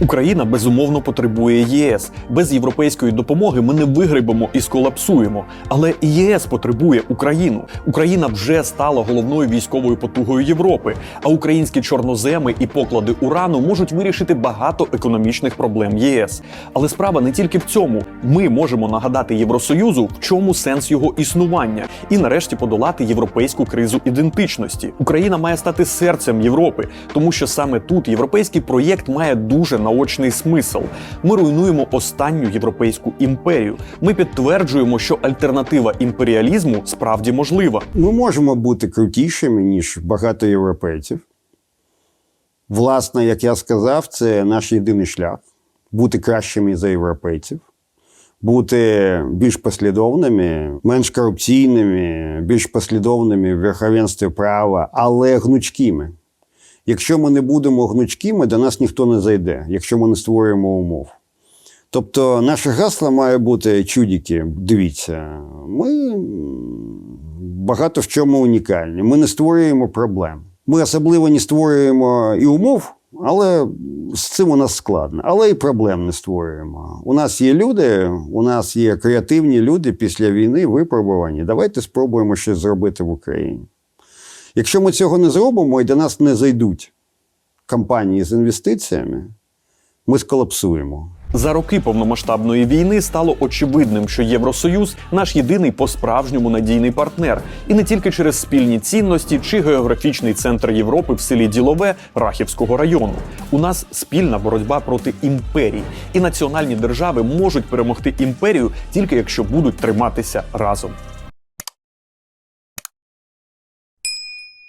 Україна безумовно потребує ЄС. Без європейської допомоги ми не вигребемо і сколапсуємо. Але ЄС потребує Україну. Україна вже стала головною військовою потугою Європи. А українські чорноземи і поклади урану можуть вирішити багато економічних проблем ЄС. Але справа не тільки в цьому. Ми можемо нагадати Євросоюзу, в чому сенс його існування, і нарешті подолати європейську кризу ідентичності. Україна має стати серцем Європи, тому що саме тут європейський проєкт має дуже наочний смисл. Ми руйнуємо останню європейську імперію. Ми підтверджуємо, що альтернатива імперіалізму справді можлива. Ми можемо бути крутішими, ніж багато європейців. Власне, як я сказав, це наш єдиний шлях бути кращими за європейців, бути більш послідовними, менш корупційними, більш послідовними в верховенстві права, але гнучкими. Якщо ми не будемо гнучкими, до нас ніхто не зайде, якщо ми не створюємо умов. Тобто наше гасло має бути чудіки. Дивіться, ми багато в чому унікальні. Ми не створюємо проблем. Ми особливо не створюємо і умов, але з цим у нас складно. Але і проблем не створюємо. У нас є люди, у нас є креативні люди після війни випробувані. Давайте спробуємо щось зробити в Україні. Якщо ми цього не зробимо і до нас не зайдуть компанії з інвестиціями, ми сколапсуємо. За роки повномасштабної війни стало очевидним, що Євросоюз наш єдиний по-справжньому надійний партнер, і не тільки через спільні цінності чи географічний центр Європи в селі Ділове Рахівського району. У нас спільна боротьба проти імперій, і національні держави можуть перемогти імперію тільки якщо будуть триматися разом.